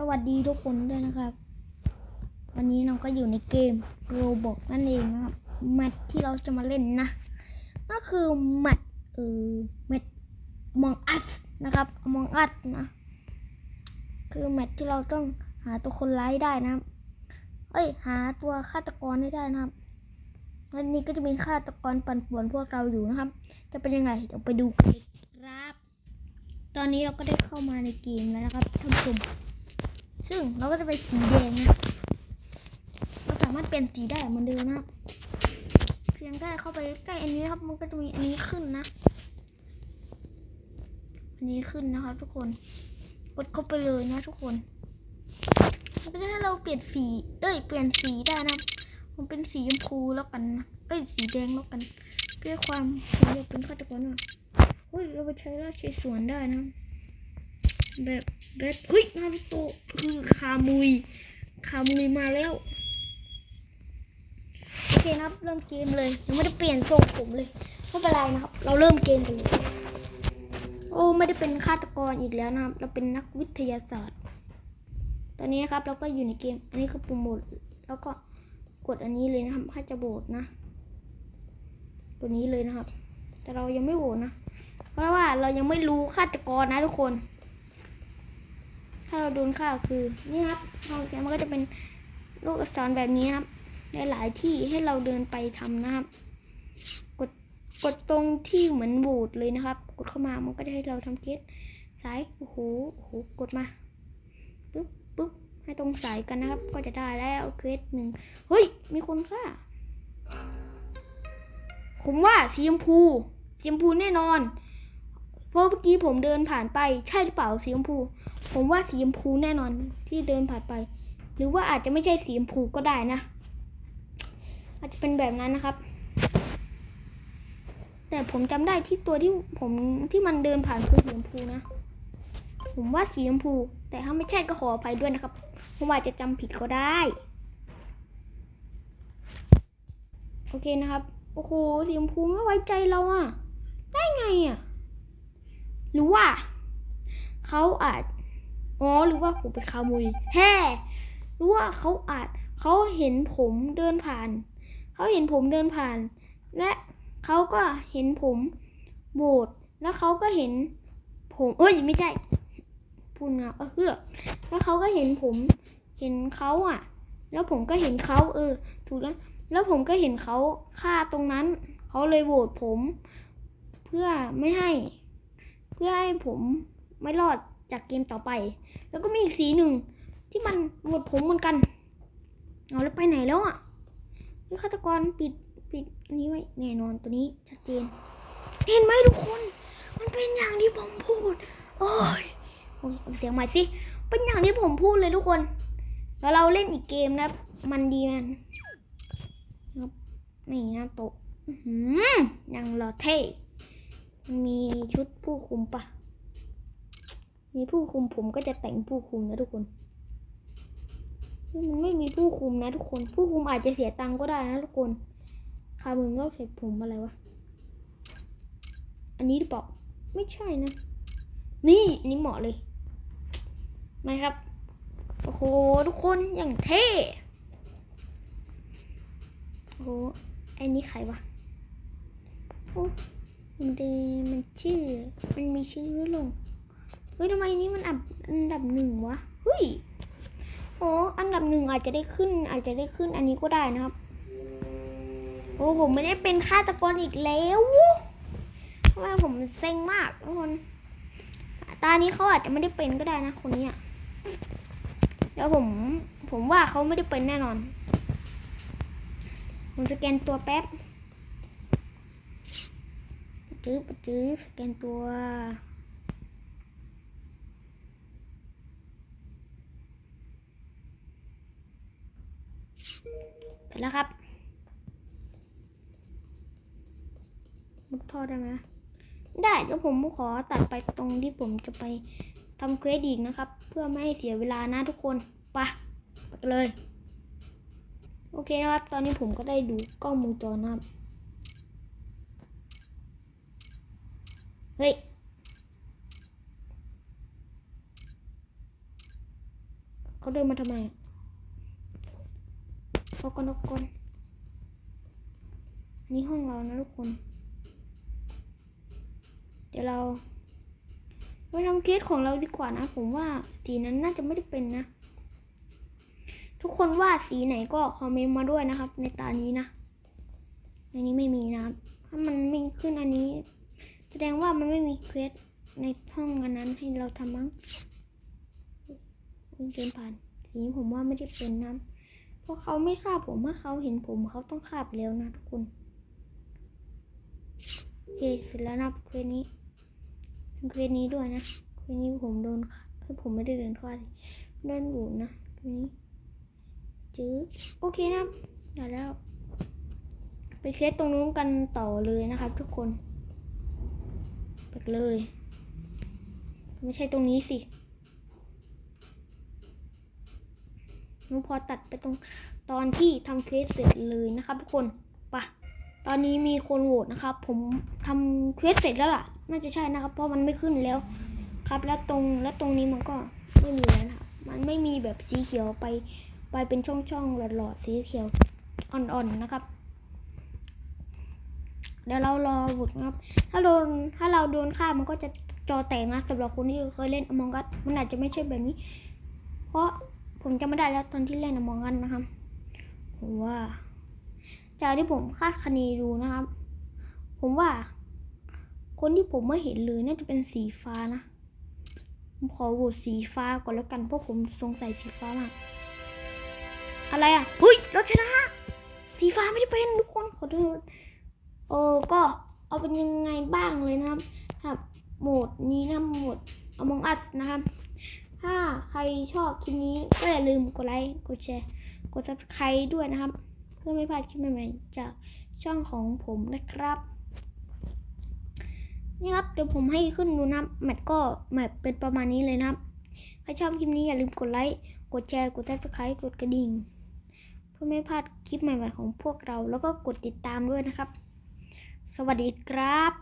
สวัสดีทุกคนด้วยนะครับ วันนี้เราก็อยู่ในเกมโรบอกนั่นเองนะครับแมทที่เราจะมาเล่นนะก็คือแมทเออแมทมองอัสนะครับมองอัสนะ คือแมทที่เราต้องหาตัวคนร้ายได้นะเอ้ย หาตัวฆาตกรให้ได้นะครับวันนี้ก็จะมีฆาตกรปั่นป่วนพวกเราอยู่นะครับ จะเป็นยังไงเดี๋ยวไปดูกันครับ ตอนนี้เราก็ได้เข้ามาในเกมแล้วนะครับท่านผู้ชม ซึ่งเราก็จะไปสีแดงเราสามารถเปลี่ยนสีได้เหมือนเดิมนะเพียงแค่เข้าไปใกล้อันนี้ครับมันก็จะมีอันนี้ขึ้นนะ อันนี้ขึ้นนะครับทุกคน กดเข้าไปเลยนะทุกคนมันก็จะให้เราเปลี่ยนสีเอ้ยเปลี่ยนสีได้นะมันเป็นสีชมพูแล้วกันนะเอ้ยสีแดงแล้วกันเพื่อความเราอยากเป็นฆาตกรนะเฮ้ยเราไปใช้ราชสวนได้นะ แบบแบบเฮ้ยนารูโตะคือคามุย คามุยมาแล้ว โอเคนะครับ เริ่มเกมเลยยังไม่ได้เปลี่ยนทรงผมเลยไม่เป็นไรนะครับ เราเริ่มเกมกันเลย โอ้ไม่ได้เป็นฆาตกรอีกแล้วนะครับ เราเป็นนักวิทยาศาสตร์ ตอนนี้นะครับเราก็อยู่ในเกม อันนี้คือปุ่มโหมดแล้วก็กดอันนี้เลยนะครับถ้าจะโหวตนะ ตัวนี้เลยนะครับ แต่เรายังไม่โหวตนะ เพราะว่าเรายังไม่รู้ฆาตกรนะทุกคน ถ้าเราโดนฆ่าคือนี่ครับทางแกมันก็จะเป็นลูกอักษรแบบนี้ครับ ในหลายที่ให้เราเดินไปทำนะครับ กดกดตรงที่เหมือนโหวตเลยนะครับ กดเข้ามามันก็จะให้เราทำเกตสายโอ้โหโอ้โหกดมาปุ๊บปุ๊บให้ตรงสายกันนะครับ ก็จะได้แล้วเกตหนึ่งเฮ้ย มีคนฆ่าผมว่าสีชมพูสีชมพูแน่นอน เพราะเมื่อกี้ผมเดินผ่านไปใช่หรือเปล่าสีชมพู ผมว่าสีชมพูแน่นอนที่เดินผ่านไป หรือว่าอาจจะไม่ใช่สีชมพูก็ได้นะ อาจจะเป็นแบบนั้นนะครับ แต่ผมจำได้ที่ตัวที่ผมที่มันเดินผ่านคือสีชมพูนะ ผมว่าสีชมพู แต่ถ้าไม่ใช่ก็ขออภัยด้วยนะครับผมอาจจะจำผิดก็ได้ โอเคนะครับโอ้โหสีชมพูไม่ไว้ใจเราอะได้ไงอะ หรือว่าเขาอาจอ๋อหรือว่าผมเป็นขโมยแฮ่หรือว่าเขาอาจเขาเห็นผมเดินผ่าน เขาเห็นผมเดินผ่าน และเขาก็เห็นผมโบดแล้วเขาก็เห็น ผมเอ้ยไม่ใช่พูดงาเออเฮือแล้วเขาก็เห็นผม เห็นเขาอะ แล้วผมก็เห็นเขาเออ ถูกแล้วแล้วผมก็เห็นเขาฆ่าตรงนั้น เขาเลยโหวตผม เพื่อไม่ให้ เพื่อให้ผมไม่รอดจากเกมต่อไป แล้วก็มีอีกสีหนึ่งที่มันหมดผมเหมือนกัน เอาแล้วไปไหนแล้วอะนี่ฆาตกรปิดปิดอันนี้ไว้แน่นอนตัวนี้ชัดเจน เห็นไหมทุกคน มันเป็นอย่างที่ผมพูด โอ้ยโอ้ยเอาเสียงใหม่สิ เป็นอย่างที่ผมพูดเลยทุกคน แล้วเราเล่นอีกเกมนะมันดีมันนี่นะโตะอื้อหือยังหล่อเท่ มีชุดผู้คุมปะ มีผู้คุมผมก็จะแต่งผู้คุมนะทุกคน มันไม่มีผู้คุมนะทุกคน ผู้คุมอาจจะเสียตังก็ได้นะทุกคนคามึงก็ใส่ผมอะไรวะ อันนี้หรือเปล่า ไม่ใช่นะ นี่นนี้เหมาะเลยนะครับ โอ้โหทุกคนอย่างเท่ โอ้โหไอ้นี่ใครวะโอ้ มันเดมันชื่อ มันมีชื่อลง เฮ้ยทำไมนี่มันอันอันดับหนึ่งวะ เฮ้ยโอ้อันดับหนึ่งอาจจะได้ขึ้น อาจจะได้ขึ้นอันนี้ก็ได้นะครับ โอ้ผมไม่ได้เป็นฆาตกรอีกแล้วทำไมผมเซ็งมากทุกคน ตานี้เขาอาจจะไม่ได้เป็นก็ได้นะคนนี้อะเดี๋ยวผมผมว่าเขาไม่ได้เป็นแน่นอน ผมสแกนตัวแป๊บ จื้อจื้อสแกนตัวเสร็จแล้วครับมุดท่อได้ไหมได้เดี๋ยวผมขอตัดไปตรงที่ผมจะไปทำเควสอีกนะครับ เพื่อไม่ให้เสียเวลานะทุกคนไปะไปเลย โอเคนะครับ ตอนนี้ผมก็ได้ดูกล้องวงจรนะครับ เฮ้ย เขาเดินมาทำไมอะฟอกกันกอนอันนี้ห้องเรานะทุกคน เดี๋ยวเราไปทำเคสของเราดีกว่านะ ผมว่าสีนั้นน่าจะไม่ได้เป็นนะ ทุกคนว่าสีไหนก็คอมเมนต์มาด้วยนะครับ ในตานี้นะ ในนี้ไม่มีนะ ถ้ามันไม่ขึ้นอันนี้ แสดงว่ามันไม่มีเควสในห้องอันนั้นให้เราทำมั้งเพิ่งเดินผ่านสีนี้ผมว่าไม่ได้เป็นนะเพราะเขาไม่ฆ่าผมเมื่อเขาเห็นผมเขาต้องฆ่าไปแล้วนะทุกคนโอเคเสร็จแล้วนะครับเควสนี้เควสนี้ด้วยนะเควสนี้ผมโดนฆ่าเอ้ยผมไม่ได้เดินฆ่าสิโดนบูดนะเควนี้จื้อโอเคนะได้แล้ว ไปเคสตรงนู้นกันต่อเลยนะครับทุกคน ไปเลย ไม่ใช่ตรงนี้สิหนูพอตัดไปตรงตอนที่ทำเคสเสร็จเลยนะครับทุกคนปะตอนนี้มีคนโหวตนะครับ ผมทำเควสเสร็จแล้วล่ะ น่าจะใช่นะครับ เพราะมันไม่ขึ้นแล้ว ครับแล้วตรงแล้วตรงนี้มันก็ไม่มีแล้วนะครับมันไม่มีแบบสีเขียวไปไปเป็นช่องๆหลอดๆสีเขียวอ่อนๆนะครับ เดี๋ยวเรารอบุตรนะครับ ถ้าโดนถ้าเราโดนฆ่ามันก็จะจอแตกนะสำหรับคนที่เคยเล่น Among Us มันอาจจะไม่ใช่แบบนี้ เพราะผมจำไม่ได้แล้วตอนที่เล่น Among Us นะครับผมว่าจากที่ผมคาดคะเนดูนะครับ ผมว่า คนที่ผมไม่เห็นเลยน่าจะเป็นสีฟ้านะผมขอโหวตสีฟ้าก่อนแล้วกันเพราะผมสงสัยสีฟ้ามากอะไรอะเฮ้ยเราชนะสีฟ้าไม่ได้เป็นทุกคนขอโทษ เออก็เอาเป็นยังไงบ้างเลยนะครับครับโหมดนี้นะโหมด Among Us นะครับ ถ้าใครชอบคลิปนี้ก็อย่าลืมกดไลค์กดแชร์กด subscribe ด้วยนะครับ เพื่อไม่พลาดคลิปใหม่ๆจากช่องของผมนะครับ นี่ครับเดี๋ยวผมให้ขึ้นดูนะแมทก็แมทเป็นประมาณนี้เลยนะครับถ้าชอบคลิปนี้อย่าลืมกดไลค์กดแชร์กด subscribe กดกระดิ่ง เพื่อไม่พลาดคลิปใหม่ๆของพวกเรา แล้วก็กดติดตามด้วยนะครับ สวัสดีครับ